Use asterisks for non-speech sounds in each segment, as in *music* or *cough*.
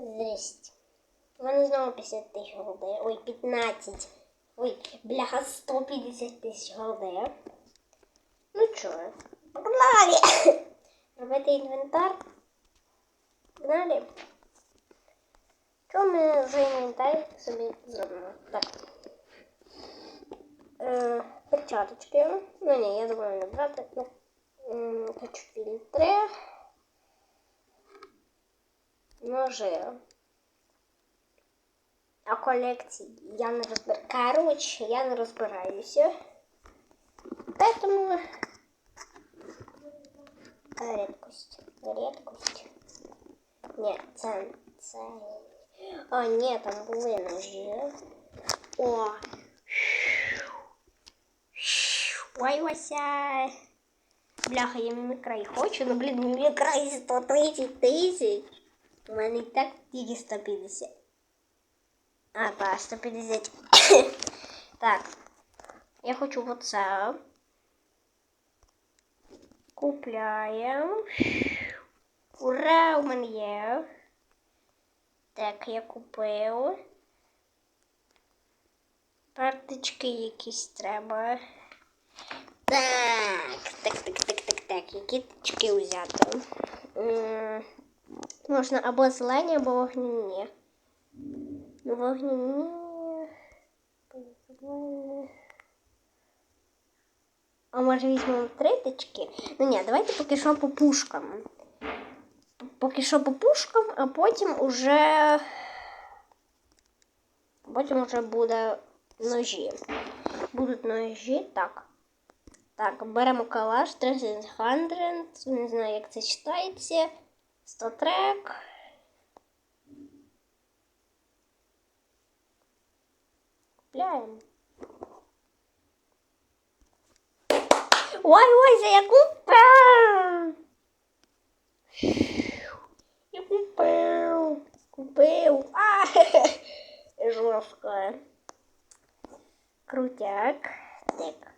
Здрасте. У знову 50 тисяч голди. Ой, 15. Ой, бляха, 150 тисяч голди. Ну чого, погнали! *coughs* Робити інвентар. Погнали. Що ми за інвентар собі зробимо? Так. Е, перчаточки. Ну ні, я думаю не брати. Ну, хочу фільтри. Ножи. А колекції я не розбираю. Короче, я не розбираюся. Поэтому редкость. Редкость. Ні, це, це. А, ні, там були ножі. О. Ой, Вася. Бляха, я мімікрай хочу, ну блін, мімікрай 130 тисяч. У мене і так тільки 150. А, так, 150. *coughs* так. Я хочу оце. Купляємо. Ура, у мене є. Так, я купив. Карточки якісь треба. Так, так, так, так, так, так. Які точки взяти? Можна або зелені, або вогняні. Ну, вогняні. А може візьмемо триточки? Ну ні, давайте поки що по пушкам. Поки що по пушкам, а потім уже. Потім уже буде ножі. Будуть ножі, так. Так, беремо калаш 300, не знаю, як це читається. 100 трек. Купляємо. Ой, ой, це я купив! Я купив! Купив! А, *laughs* жорстко. Крутяк. Так.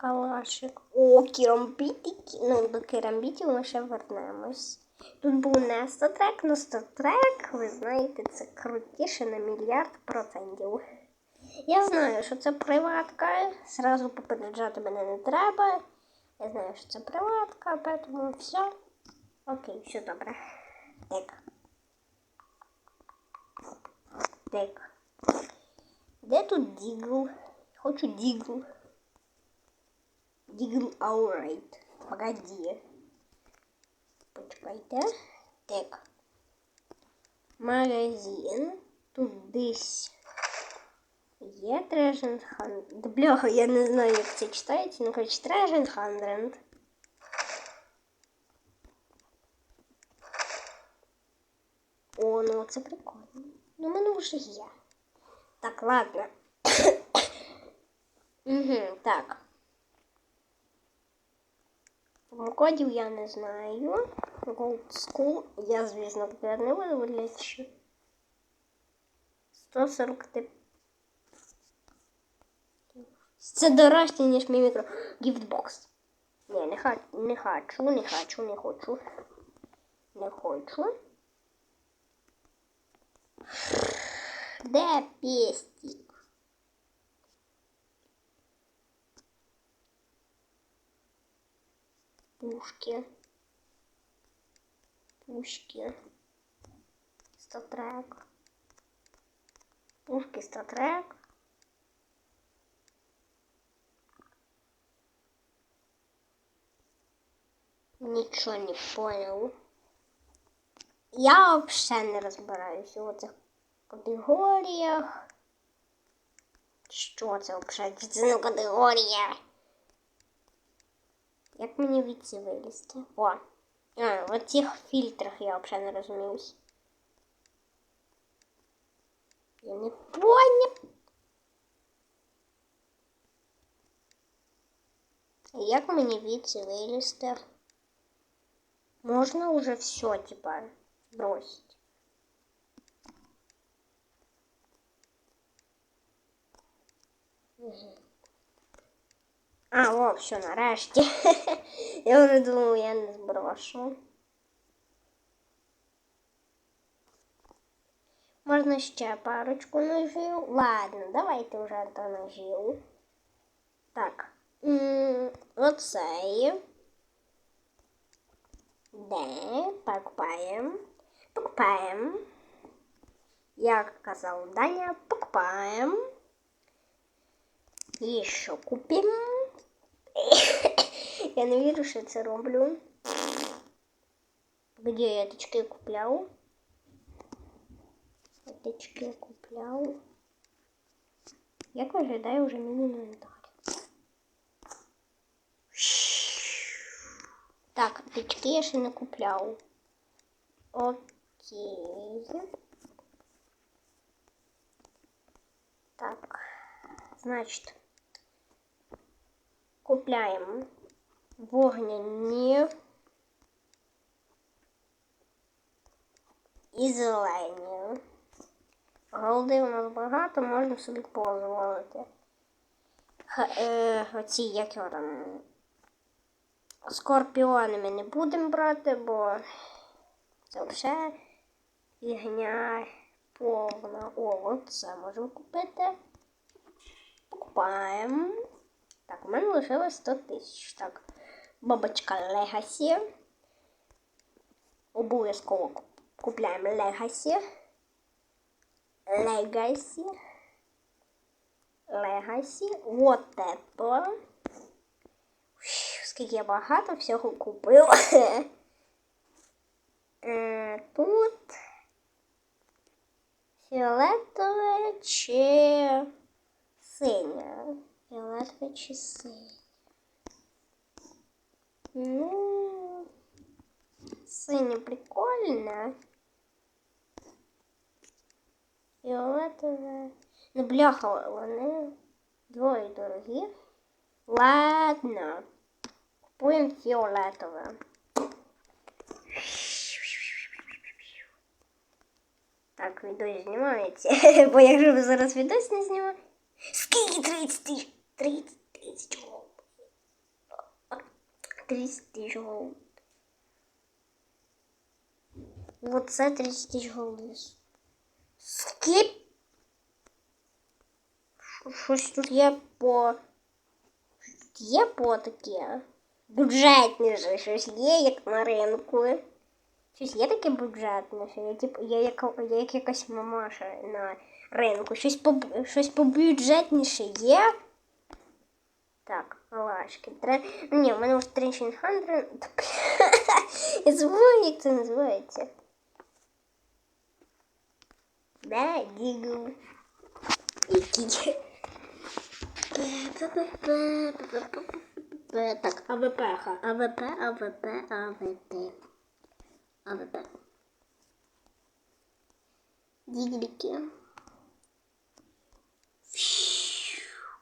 Калашик. О, керамбітики. Ну, до керамбітів ми ще вернемось. Тут був не 100 трек, но 100 ви знаєте, це крутіше на мільярд процентів. Я знаю, що це приватка. Сразу попереджати мене не треба. Я знаю, що це приватка, поэтому все. Окей, все добре. Так. Так. Де тут Дігл? Хочу Дігл. Дігл Аурайт. Погоди. Почекайте. Так. Магазин. Тут десь є Treasure Hunt. Да бляха, я не знаю, як це читається, ну коротше, Treasure Hunt. О, ну це прикольно. Ну, в мене вже є. Так, ладно. *coughs* угу, так. Кодів я не знаю. Gold School. Я, звісно, тепер не буду виглядати. 140 тип. Це дорожче, ніж мій мікро. Гіфтбокс. Ні, не хочу, не хочу, не хочу, не хочу. Не хочу. Де пестик? Пушки. Пушки. Статрек. Пушки статрек. Нічого не понял. Я взагалі не розбираюся у цих категоріях. Що це взагалі? Це категорія. Як мені від ці вилізти? О! А, в цих фільтрах я взагалі не розуміюсь. Я не понял. Як мені від ці вилізти? Можно уже все, типа, бросить. Угу. А, о, все, нарешті. *laughs* я уже думала, я не зброшу. Можна ще парочку ножів. Ладно, давай, ты уже это ножів. Так. М -м, оцей. покупаем. Покупаємо. Покупаємо. Як казав Даня, покупаємо. Еще купим. *coughs* Я не вірю, що це роблю. Где я точки купляв? Точки купляв. Як виглядає вже мій інвентар? Так, точки я ще не купляв. Окей. Так, значить, Купляємо вогняні і зелені. Голди у нас багато, можна собі дозволити. Е, оці, як його там. Скорпіони ми не будемо брати, бо це вже фігня повна. О, це можемо купити. Покупаємо. Так, у мене лишилось 100 тисяч. Так, бабочка Легасі. Обов'язково куп- купляємо Легасі. Легасі. Легасі. Вот это. Скільки я багато всього купив. *laughs* Е, Тут фіолетове чи синє. Фіолетове чи синє. Ну, синє прикольне. Фіолетове. Ну, бляха, вони двоє дорогі. Ладно. Купуємо фіолетове. Так, відео знімається. *laughs* Бо якщо ви зараз відос не знімаєте. Скільки 30 тисяч? Вот це 30 тисяч голд. Скіп. Що- Щось тут є по. Є по таке. Бюджетніше щось є, як на ринку. Щось є таке бюджетніше. Я, тип, я, як, я як якась мамаша на ринку. Щось по, щось побюджетніше є. Так, палашки. Тре... ну, Ні, у мене вже 1300. Я забула, як це називається. Да. Який. Так, АВП, АВП, АВП, АВП. АВП. Дігліки.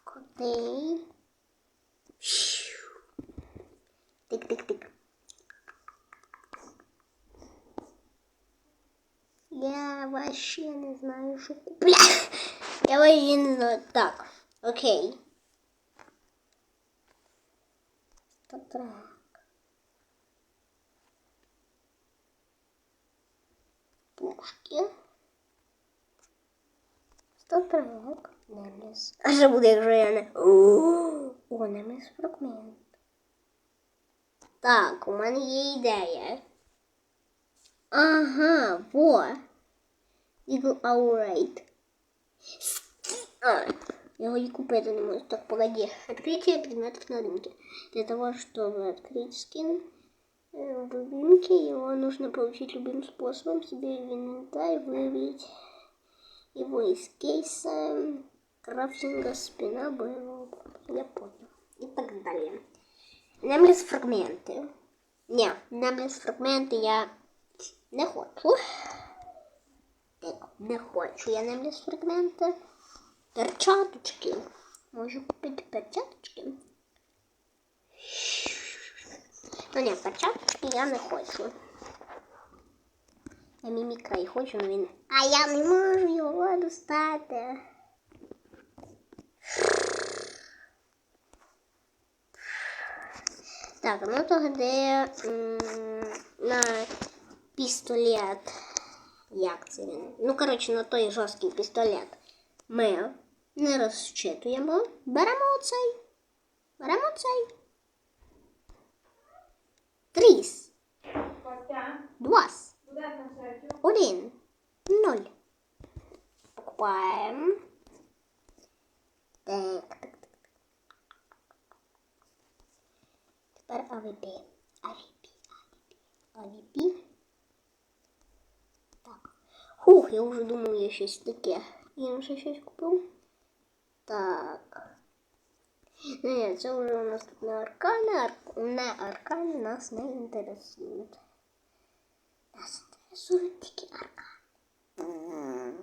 Котей. Тик-тик-тик. Я вообще не знаю, що купляти. Я вообще не знаю. Так, окей. Татрак. Пушки. Статрак. Немес. А що буде, якщо я не... О, немес фрагмент. Так, у мене є ідея. Ага, во. Eagle. А, я его и купить не могу. Так, погоди. Открытие предметов на рынке. Для того, чтобы открыть скин э, в рынке, его нужно получить любым способом себе в инвентарь, выявить его из кейса, крафтинга, спина, боевого. Я понял. И так далее. Немлес фрагменти. Ні, немлес фрагменти я не хочу. Не хочу я немлес фрагменти. Перчаточки. Можу купити перчаточки. Ну ні, перчаточки я не хочу. Я мімікра і хочу, але він. А я не можу його достати. Так, ну тоді на пістолет Як це він? Ну, коротше, на той жорсткий пістолет. Ми не розчитуємо. Беремо оцей. Беремо цей. Тріс. Двас. Один. Ноль. Покупаємо. Так, так, так. Тепер АВП. АВП, АВП, АВП. Хух, я вже думав, я щось таке. Інше щось купив. Так. Ні, це вже у нас тут не аркани, ар... не аркани нас не інтересують. Нас інтересують тільки аркани.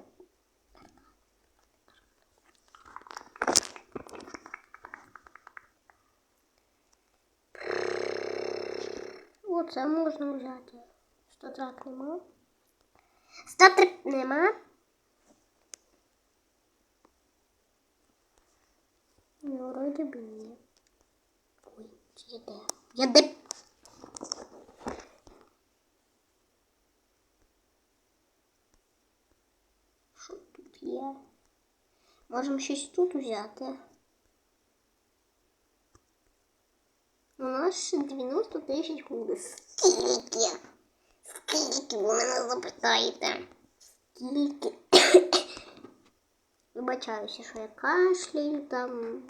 Оце можна взяти. Статрак нема. Статрак нема. Ну, вроде бы нет. Ой, я де? Я де? Що тут є? Можемо щось тут взяти. У нас ще 90 тисяч буде. Скільки? Скільки ви мене запитаєте? Скільки? Вибачаюся, що я кашляю там.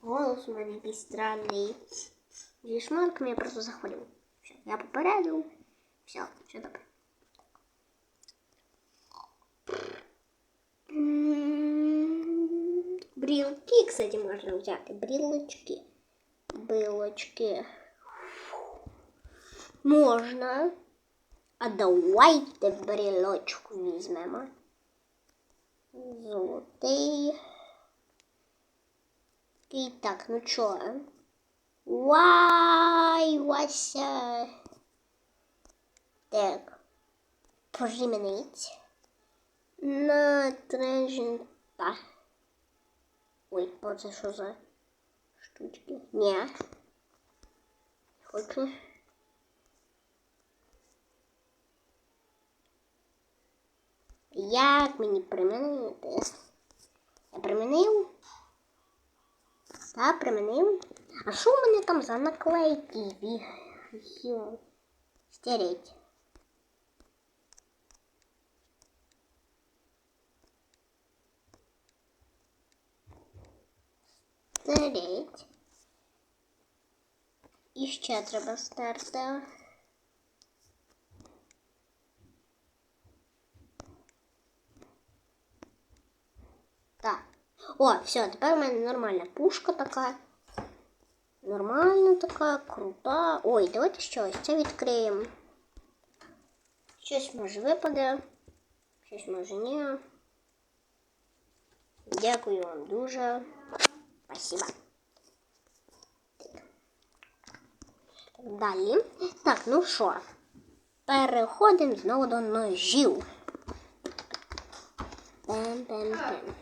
Голос у мене якийсь странний. Зі шмарками я просто захворів. Все, я попередив. Все, все добре. М, Брілки, кстати, можна взяти. Брілочки. Билочки. Можна. А давайте брілочку візьмемо. Золотий. І так, ну чо? Вай, Вася. Так. Примінить. На тренжента. Ой, а це що за штучки? Ні. Хочу. Як мені примінити? Я примінив? Та, примінив. А що у мене там за наклейки? Стереть. Стереть. І ще треба стерти. Так. О, все, тепер у мене нормальна пушка така. Нормальна така, крута. Ой, давайте щось це відкриємо. Щось може випаде, щось може ні. Дякую вам дуже. Спасибо. Далі. Так, ну що? Переходимо знову до ножів. Пем-пем-пем.